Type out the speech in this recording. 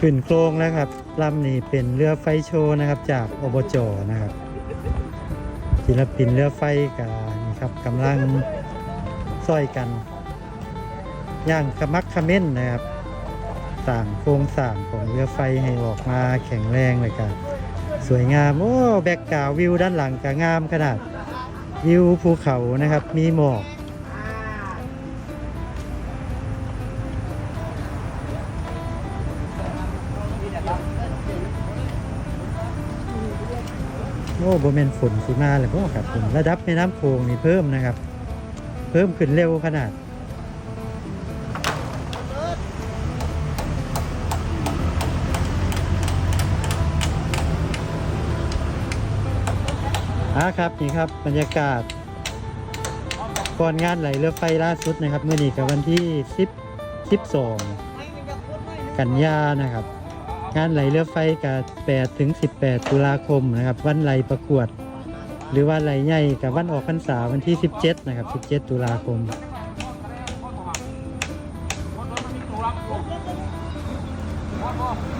ขึ้นโครงแล้วครับลำนี้เป็นเรือไฟโชว์นะครับ จากอบจนะครับศิลปินเรือไฟกับนี่ครับกำลังซ้อยกันย่างขมักเขม้นนะครับสร้างโครงสร้างของเรือไฟให้ออกมาแข็งแรงเลยกันสวยงามโอ้แบ็กกราววิวด้านหลังก็งามขนาดวิวภูเขานะครับ มีหมอก โอ้โบเมนฝนสีมาเลยพ่อครับผมระดับแม่น้ำโขงนี่เพิ่มนะครับ เพิ่มขึ้นเร็วขนาดอ่าครับนี่ครับบรรยากาศก่อนงานไหลเรือไฟล่าสุดนะครับเมื่อนี้กับวันที่ 10 12 กันยานะครับ งานไหลเรือไฟกับ8ถึง 18 ตุลาคมนะครับ วันไหลประกวด หรือว่าไหลใหญ่กับวันออกพรรษาวันที่ 17 นะครับ 17 ตุลาคมเ